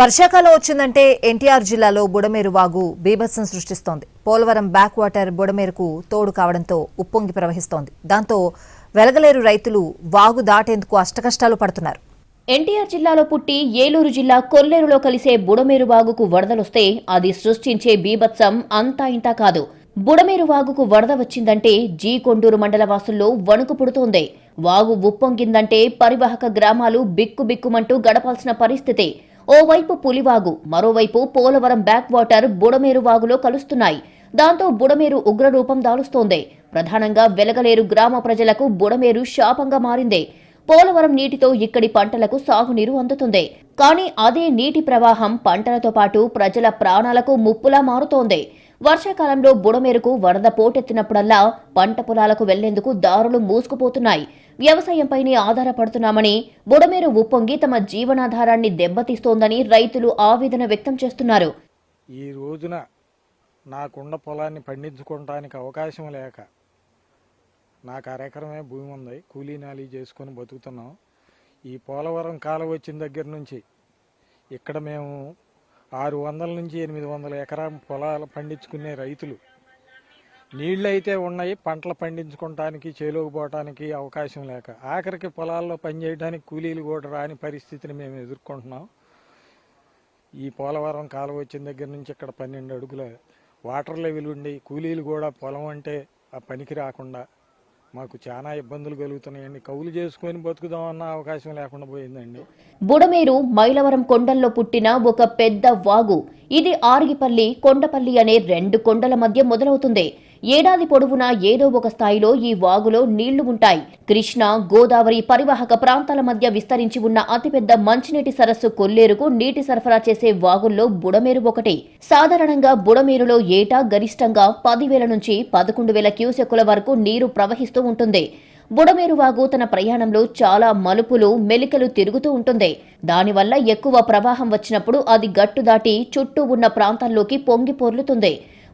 వర్షాకాలం వచ్చిందంటే ఎన్టీఆర్ జిల్లాలో బుడమేరు వాగు బీభత్సం సృష్టిస్తోంది. పోలవరం బ్యాక్ వాటర్ బుడమేరుకు తోడు కావడంతో ఉప్పొంగి ప్రవహిస్తోంది. దాంతో వెలగలేరు రైతులు వాగు దాటేందుకు అష్టకష్టాలు పడుతున్నారు. ఎన్టీఆర్ జిల్లాలో పుట్టి ఏలూరు జిల్లా కొల్లేరులో కలిసే బుడమేరు వాగుకు వరదలొస్తే అది సృష్టించే బీభత్సం అంతా ఇంతా కాదు. బుడమేరు వాగుకు వరద వచ్చిందంటే జీ కొండూరు మండల వాసుల్లో వణుకు పుడుతోంది. వాగు ఉప్పొంగిందంటే పరివాహక గ్రామాలు బిక్కుబిక్కుమంటూ గడపాల్సిన పరిస్థితి ఓవైపు పులివాగు మరోవైపు పోలవరం బ్యాక్ వాటర్ బుడమేరు వాగులో కలుస్తున్నాయి. దాంతో బుడమేరు ఉగ్రరూపం దాలుస్తోంది. ప్రధానంగా వెలగలేరు గ్రామ ప్రజలకు బుడమేరు శాపంగా మారింది. పోలవరం నీటితో ఇక్కడి పంటలకు సాగునీరు అందుతుంది. కానీ అదే నీటి ప్రవాహం పంటలతో పాటు ప్రజల ప్రాణాలకు ముప్పులా మారుతోంది. వర్షాకాలంలో బుడమేరుకు వరద పోటెత్తినప్పుడల్లా పంట పొలాలకు వెళ్ళేందుకు దారులు మూసుకుపోతున్నాయి. వ్యవసాయంపైనే ఆధారపడుతున్నామని బుడమేరు ఉప్పొంగి తమ జీవనాధారాన్ని దెబ్బతీస్తోందని రైతులు ఆవేదన వ్యక్తం చేస్తున్నారు. ఈ రోజున నాకుండ పొలాన్ని పండించుకోవడానికి అవకాశం లేక నాకు అరెకరమే భూమి ఉంది కూలీ నాలీ చేసుకొని బతుకుతున్నాం. ఈ పోలవరం కాలం వచ్చిన దగ్గర నుంచి ఇక్కడ మేము ఆరు వందల నుంచి ఎనిమిది వందల ఎకరా పొలాలు పండించుకునే రైతులు. నీళ్ళు అయితే ఉన్నాయి పంటలు పండించుకోవటానికి చేలోకి పోవటానికి అవకాశం లేక. ఆఖరికి పొలాల్లో పనిచేయడానికి కూలీలు కూడా రాని పరిస్థితిని మేము ఎదుర్కొంటున్నాం. ఈ పోలవరం కాలువ వచ్చిన దగ్గర నుంచి ఇక్కడ పన్నెండు అడుగుల వాటర్ లెవెల్ ఉండి కూలీలు కూడా పొలం అంటే ఆ పనికి రాకుండా మాకు చాలా ఇబ్బందులు కలుగుతున్నాయండి. కౌలు చేసుకొని బతుకుదామన్న అవకాశం లేకుండా పోయిందండి. బుడమేరు మైలవరం కొండల్లో పుట్టిన ఒక పెద్ద వాగు. ఇది ఆర్గిపల్లి కొండపల్లి అనే రెండు కొండల మధ్య మొదలవుతుంది. ఏడాది పొడవునా ఏదో ఒక స్థాయిలో ఈ వాగులో నీళ్ళు ఉంటాయి. కృష్ణ గోదావరి పరివాహక ప్రాంతాల మధ్య విస్తరించి ఉన్న అతిపెద్ద మంచినీటి సరస్సు కొల్లేరుకు నీటి సరఫరా చేసే వాగుల్లో బుడమేరు ఒకటి. సాధారణంగా బుడమేరులో ఏటా గరిష్టంగా పదివేల నుంచి పదకొండు వేల క్యూసెక్కుల వరకు నీరు ప్రవహిస్తూ ఉంటుంది. బుడమేరు వాగు తన ప్రయాణంలో చాలా మలుపులు మెలికలు తిరుగుతూ ఉంటుంది. దానివల్ల ఎక్కువ ప్రవాహం వచ్చినప్పుడు అది గట్టు దాటి చుట్టూ ఉన్న ప్రాంతాల్లోకి పొంగి పొర్లుతుంది.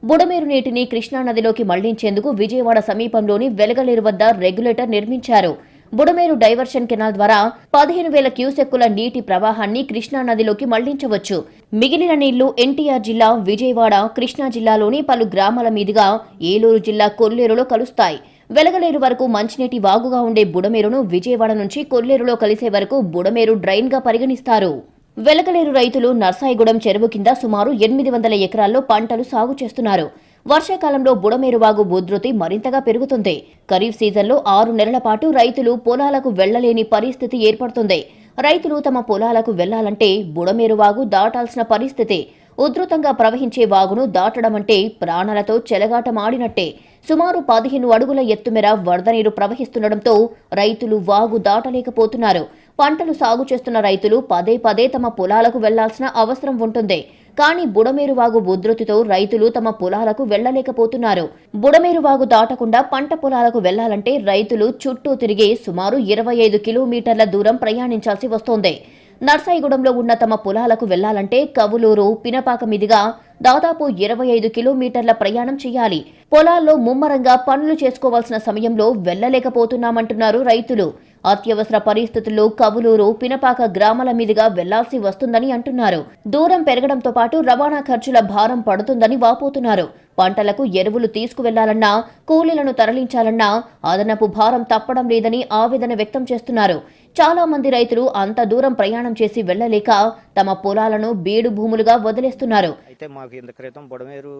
బుడమేరు నీటిని కృష్ణానదిలోకి మళ్ళించేందుకు విజయవాడ సమీపంలోని వెలగలేరు వద్ద రెగ్యులేటర్ నిర్మించారు. బుడమేరు డైవర్షన్ కెనాల్ ద్వారా పదిహేను వేల క్యూసెక్కుల నీటి ప్రవాహాన్ని కృష్ణానదిలోకి మళ్ళించవచ్చు. మిగిలిన నీళ్ళు ఎన్టీఆర్ జిల్లా విజయవాడ కృష్ణా జిల్లాలోని పలు గ్రామాల మీదుగా ఏలూరు జిల్లా కొల్లేరులో కలుస్తాయి. వెలగలేరు వరకు మంచినీటి వాగుగా ఉండే బుడమేరును విజయవాడ నుంచి కొల్లేరులో కలిసే వరకు బుడమేరు డ్రైన్గా పరిగణిస్తారు. వెలకలేరు రైతులు నర్సాయిగూడెం చెరువు కింద సుమారు ఎనిమిది వందల ఎకరాల్లో పంటలు సాగు చేస్తున్నారు. వర్షాకాలంలో బుడమేరు వాగు ఉధృతి మరింతగా పెరుగుతుంది. ఖరీఫ్ సీజన్లో ఆరు నెలల పాటు రైతులు పొలాలకు వెళ్ళలేని పరిస్థితి ఏర్పడుతుంది. రైతులు తమ పొలాలకు వెళ్ళాలంటే బుడమేరు వాగు దాటాల్సిన పరిస్థితి. ఉధృతంగా ప్రవహించే వాగును దాటడం అంటే ప్రాణాలతో చెలగాటమాడినట్టే సుమారు పదిహేను అడుగుల ఎత్తుమేర వరద నీరు ప్రవహిస్తుండటంతో రైతులు వాగు దాటలేకపోతున్నారు. పంటలు సాగు చేస్తున్న రైతులు పదే పదే తమ పొలాలకు వెళ్ళాల్సిన అవసరం ఉంటుంది. కానీ బుడమేరు వాగు ఉధృతితో రైతులు తమ పొలాలకు వెళ్ళలేకపోతున్నారు బుడమేరు వాగు దాటకుండా పంట పొలాలకు వెళ్ళాలంటే రైతులు చుట్టూ తిరిగి సుమారు ఇరవై ఐదు కిలోమీటర్ల దూరం ప్రయాణించాల్సి వస్తోంది. నర్సాయిగూడెంలో ఉన్న తమ పొలాలకు వెళ్ళాలంటే కవులూరు పినపాక మీదుగా దాదాపు ఇరవై ఐదు కిలోమీటర్ల ప్రయాణం చేయాలి. పొలాల్లో ముమ్మరంగా పనులు చేసుకోవాల్సిన సమయంలో వెళ్ళలేకపోతున్నామంటున్నారు రైతులు. అత్యవసర పరిస్థితుల్లో కవులూరు పినపాక గ్రామాల మీదుగా వెళ్ళాల్సి వస్తుందని అంటున్నారు. దూరం పెరగడంతో పాటు రవాణా ఖర్చుల భారం పడుతుందని వాపోతున్నారు. పంటలకు ఎరువులు తీసుకువెళ్ళాలన్నా కూలీలను తరలించాలన్నా అదనపు భారం తప్పడం లేదని ఆవేదన వ్యక్తం చేస్తున్నారు. చాలా మంది రైతులు అంత దూరం ప్రయాణం చేసి వెళ్ళలేక తమ పొలాలను బీడు భూములుగా వదిలేస్తున్నారు. అయితే మాకు ఇంత క్రితం బుడమేరు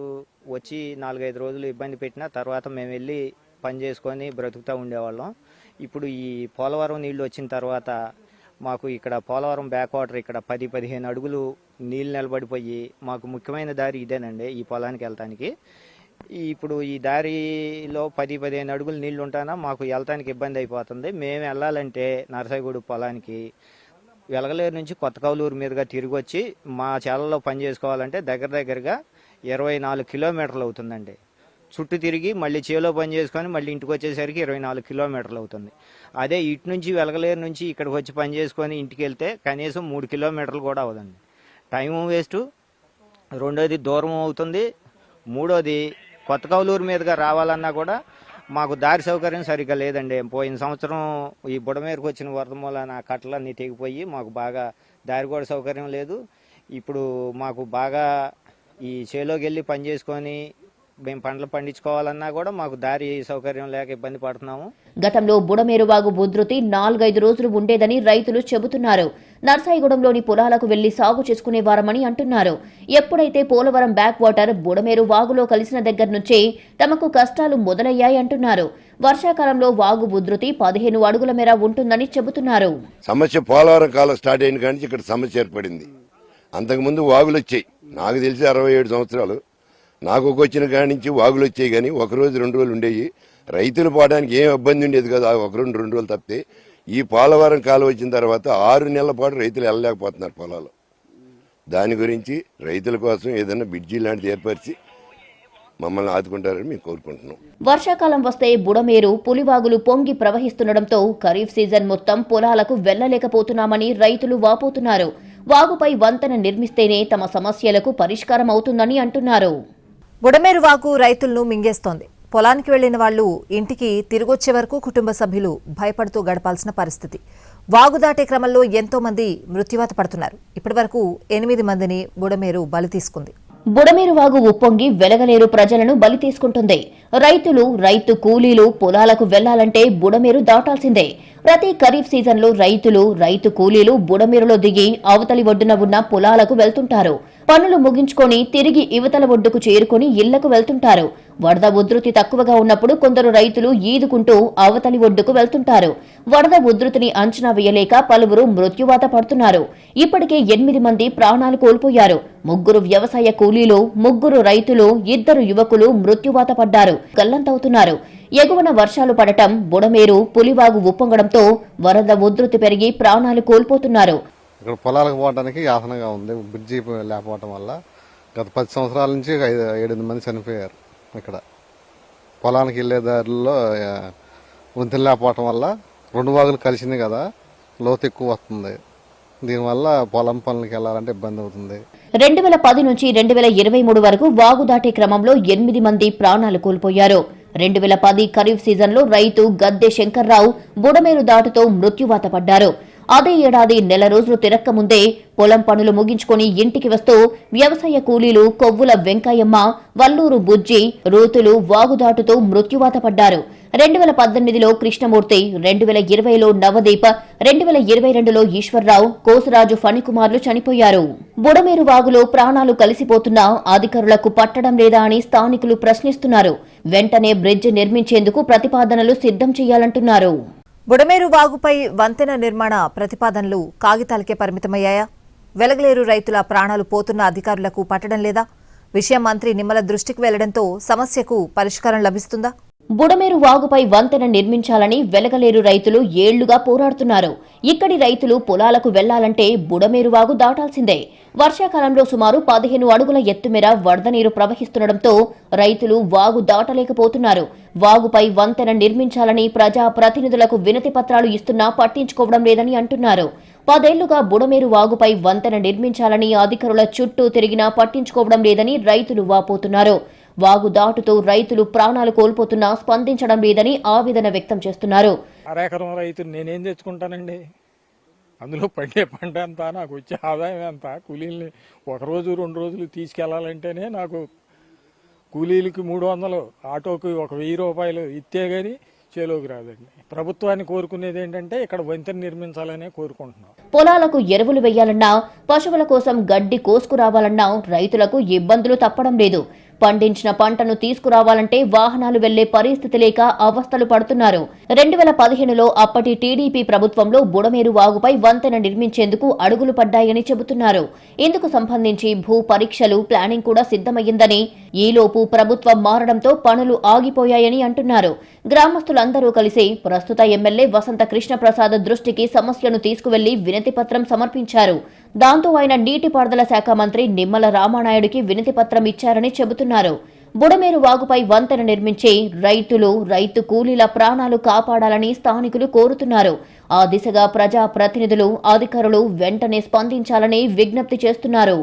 వచ్చి నాలుగైదు రోజులు ఇబ్బంది పెట్టిన తర్వాత మేము వెళ్ళి పని చేసుకొని బ్రతుకుతూ ఉండేవాళ్ళం. ఇప్పుడు ఈ పోలవరం నీళ్ళు వచ్చిన తర్వాత మాకు ఇక్కడ పోలవరం బ్యాక్ వాటర్ ఇక్కడ పది పదిహేను అడుగులు నీళ్ళు నిలబడిపోయి మాకు ముఖ్యమైన దారి ఇదేనండి ఈ పొలానికి వెళ్తానికి. ఇప్పుడు ఈ దారిలో పది పదిహేను అడుగులు నీళ్ళు ఉంటానా మాకు వెళ్తానికి ఇబ్బంది అయిపోతుంది. మేము వెళ్ళాలంటే నరసాయిగూడు పొలానికి వెలగలేరు నుంచి కొత్త కౌలూరు మీదుగా తిరిగి వచ్చి మా చేలలో పని చేసుకోవాలంటే దగ్గర దగ్గరగా ఇరవై నాలుగు కిలోమీటర్లు అవుతుందండి. చుట్టూ తిరిగి మళ్ళీ చేలో పని చేసుకొని మళ్ళీ ఇంటికి వచ్చేసరికి ఇరవై నాలుగు కిలోమీటర్లు అవుతుంది. అదే ఇటు నుంచి వెలగలేరు నుంచి ఇక్కడికి వచ్చి పని చేసుకొని ఇంటికి వెళ్తే కనీసం మూడు కిలోమీటర్లు కూడా అవదండి టైము వేస్ట్. రెండోది దూరం అవుతుంది. మూడోది కొత్త కౌలూరు మీదుగా రావాలన్నా కూడా మాకు దారి సౌకర్యం సరిగ్గా లేదండి. పోయిన సంవత్సరం ఈ బుడమేరకు వచ్చిన వరద మూలన కట్టలన్నీ తెగిపోయి మాకు బాగా దారి కూడా సౌకర్యం లేదు. ఇప్పుడు మాకు బాగా ఈ చేలోకి వెళ్ళి పని చేసుకొని మేము పంటలు పండించుకోవాలన్నా కూడా మాకు దారి సౌకర్యం లేక ఇబ్బంది పడుతున్నాము. గతంలో బుడమేరువాగు ఉధృతి నాలుగైదు రోజులు ఉండేదని రైతులు చెబుతున్నారు. నర్సాయిగూడెంలోని పొలాలకు వెళ్ళి సాగు చేసుకునేవారమని అంటున్నారు. ఎప్పుడైతే పోలవరం బ్యాక్ వాటర్ బుడమేరు వాగులో కలిసిన దగ్గర నుంచే తమకు కష్టాలు మొదలయ్యాయంటున్నారు వర్షాకాలంలో వాగు ఉధృతి పదిహేను అడుగుల మేర ఉంటుందని చెబుతున్నారు. సమస్య పోలవరం కాలం స్టార్ట్ అయిన కానీ ఇక్కడ సమస్య ఏర్పడింది. అంతకుముందు వాగులు వచ్చాయి నాకు తెలిసి అరవై ఏడు సంవత్సరాలు. నాకు ఒక వచ్చిన కాడి నుంచి వాగులు వచ్చాయి కానీ ఒక రోజు రెండు రోజులు ఉండేవి రైతులు పోవడానికి ఏం ఇబ్బంది ఉండేది కదా ఒక రెండు రెండు రోజులు తప్పితే. ఈ పోలవరం కాలం వచ్చిన తర్వాత ఆరు నెలల పాటు రైతులు వెళ్ళలేకపోతున్నారు పొలాలు. దాని గురించి రైతుల కోసం ఏదైనా బిడ్జీ లాంటిది ఏర్పరిచి మమ్మల్ని ఆదుకుంటారని మేము కోరుకుంటున్నాం. వర్షాకాలం వస్తే బుడమేరు పులివాగులు పొంగి ప్రవహిస్తుండటంతో ఖరీఫ్ సీజన్ మొత్తం పొలాలకు వెళ్ళలేకపోతున్నామని రైతులు వాపోతున్నారు. వాగుపై వంతెన నిర్మిస్తేనే తమ సమస్యలకు పరిష్కారం అవుతుందని అంటున్నారు. బుడమేరు వాగు రైతులను మింగేస్తోంది. పొలానికి వెళ్ళిన వాళ్ళు ఇంటికి తిరిగొచ్చే వరకు కుటుంబ సభ్యులు భయపడుతూ గడపాల్సిన పరిస్థితి. వాగు దాటే క్రమంలో ఎంతో మంది మృత్యువాత పడుతున్నారు. ఇప్పటివరకు ఎనిమిది మందిని బుడమేరు బలి తీసుకుంది. బుడమేరు వాగు ఉప్పొంగి వెలగలేరు ప్రజలను బలి తీసుకుంటుంది. రైతులు రైతు కూలీలు పొలాలకు వెళ్ళాలంటే బుడమేరు దాటాల్సిందే. ప్రతి ఖరీఫ్ సీజన్లో రైతులు రైతు కూలీలు బుడమేరులో దిగి అవతలి ఒడ్డున ఉన్న పొలాలకు వెళ్తుంటారు. పనులు ముగించుకొని తిరిగి ఇవతల ఒడ్డుకు చేరుకొని ఇళ్ళకు వెళ్తుంటారు. వరద ఉధృతి తక్కువగా ఉన్నప్పుడు కొందరు రైతులు ఈదుకుంటూ అవతలి ఒడ్డుకు వెళ్తుంటారు. వరద ఉధృతిని అంచనా వేయలేక పలువురు మృత్యువాత పడుతున్నారు. ఇప్పటికే ఎనిమిది మంది ప్రాణాలు కోల్పోయారు. ముగ్గురు వ్యవసాయ కూలీలు ముగ్గురు రైతులు ఇద్దరు యువకులు మృత్యువాత పడ్డారు. గల్లంతవుతున్నారు. ఎగువన వర్షాలు పడటం బుడమేరు పులివాగు ఉప్పొంగడంతో వరద ఉధృతి పెరిగి ప్రాణాలు కోల్పోతున్నారు. ఇక్కడ పొలాలకు పోవడానికి యాతనగా ఉంది. బ్రిడ్జి లేకపోవటం వల్ల గత పది సంవత్సరాల నుంచి ఐదు ఏడెనిమిది మంది చనిపోయారు ఇక్కడ. పొలానికి వెళ్ళే దారిలో ఆ, వంతెన లేకపోవటం వల్ల రెండు వాగులు కలిసింది కదా. లోతు ఎక్కువ వస్తుంది. దీనివల్ల పొలం పనులకి వెళ్ళాలంటే ఇబ్బంది అవుతుంది. రెండు వేల పది నుంచి రెండు వేల ఇరవై మూడు వరకు వాగు దాటే క్రమంలో ఎనిమిది మంది ప్రాణాలు కోల్పోయారు. రెండు వేల పది ఖరీఫ్ సీజన్లో రైతు గద్దె శంకర్రావు బుడమేరు దాటుతో మృత్యువాత పడ్డారు. అదే ఏడాది నెల రోజులు తిరక్క ముందే పొలం పనులు ముగించుకొని ఇంటికి వస్తూ వ్యవసాయ కూలీలు కొవ్వుల వెంకయ్యమ్మ వల్లూరు బుజ్జి రూతులు వాగుదాటుతూ మృత్యువాత పడ్డారు. రెండు వేల పద్దెనిమిదిలో కృష్ణమూర్తి రెండు వేల ఇరవైలో నవదీప్ రెండు వేల ఇరవై రెండులో ఈశ్వర్రావు కోసరాజు ఫణికుమార్లు చనిపోయారు. బుడమేరు వాగులో ప్రాణాలు కలిసిపోతున్నా అధికారులకు పట్టడం లేదా అని స్థానికులు ప్రశ్నిస్తున్నారు. వెంటనే బ్రిడ్జ్ నిర్మించేందుకు ప్రతిపాదనలు సిద్ధం చేయాలంటున్నారు. బుడమేరు వాగుపై వంతెన నిర్మాణ ప్రతిపాదనలు కాగితాలకే పరిమితమయ్యాయా? వెలగలేరు రైతుల ప్రాణాలు పోతున్న అధికారులకు పట్టడం లేదా? విషయం మంత్రి నిమ్మల దృష్టికి వెళ్ళడంతో సమస్యకు పరిష్కారం లభిస్తుందా? బుడమేరు వాగుపై వంతెన నిర్మించాలని వెలగలేరు రైతులు ఏళ్ళుగా పోరాడుతున్నారు. ఇక్కడి రైతులు పొలాలకు వెళ్ళాలంటే బుడమేరు వాగు దాటాల్సిందే. వర్షాకాలంలో సుమారు పదిహేను అడుగుల ఎత్తుమేర వరద నీరు ప్రవహిస్తుండటంతో రైతులు వాగు దాటలేకపోతున్నారు. వాగుపై వంతెన నిర్మించాలని ప్రజా ప్రతినిధులకు వినతి పత్రాలు ఇస్తున్నా పట్టించుకోవడం లేదని అంటున్నారు. పదేళ్ళుగా బుడమేరు వాగుపై వంతెన నిర్మించాలని అధికారుల చుట్టూ తిరిగినా పట్టించుకోవడం లేదని రైతులు వాపోతున్నారు. వాగు దాటుతూ రైతులు ప్రాణాలు కోల్పోతున్నా స్పందించడం లేదని ఆవేదన వ్యక్తం చేస్తున్నారు. అరెకరం రైతు నేనేం తెచ్చుకుంటానండి? అందులో పండే పంట ఎంత నాకు వచ్చే ఆదాయం ఎంత కూలీల్ని ఒక రోజు రెండు రోజులు తీసుకెళ్ళాలంటేనే నాకు కూలీలకి మూడు వందలు ఆటోకి ఒక వెయ్యి రూపాయలు ఇస్తే గాని చేలోకి రాదండి. ప్రభుత్వాన్ని కోరుకునేది ఏంటంటే ఇక్కడ వంతెన నిర్మించాలనే కోరుకుంటున్నాం. పొలాలకు ఎరువులు వెయ్యాలన్నా పశువుల కోసం గడ్డి కోసుకురావాలన్నా రైతులకు ఇబ్బందులు తప్పడం లేదు. పండించిన పంటను తీసుకురావాలంటే వాహనాలు వెళ్ళే పరిస్థితి లేక అవస్థలు పడుతున్నారు. రెండు వేల పదిహేనులో అప్పటి టీడీపీ ప్రభుత్వంలో బుడమేరు వాగుపై వంతెన నిర్మించేందుకు అడుగులు పడ్డాయని చెబుతున్నారు. ఇందుకు సంబంధించి భూ పరీక్షలు ప్లానింగ్ కూడా సిద్ధమయ్యిందని ఈలోపు ప్రభుత్వం మారడంతో పనులు ఆగిపోయాయని అంటున్నారు. గ్రామస్తులందరూ కలిసి ప్రస్తుత ఎమ్మెల్యే వసంత కృష్ణప్రసాద్ దృష్టికి సమస్యను తీసుకువెళ్ళి వినతిపత్రం సమర్పించారు. దాంతో ఆయన నీటిపారుదల శాఖ మంత్రి నిమ్మల రామానాయుడికి వినతి పత్రం ఇచ్చారని చెబుతున్నారు. బుడమేరు వాగుపై వంతెన నిర్మించి రైతులు రైతు కూలీల ప్రాణాలు కాపాడాలని స్థానికులు కోరుతున్నారు. ఆ దిశగా ప్రజా ప్రతినిధులు అధికారులు వెంటనే స్పందించాలని విజ్ఞప్తి చేస్తున్నారు.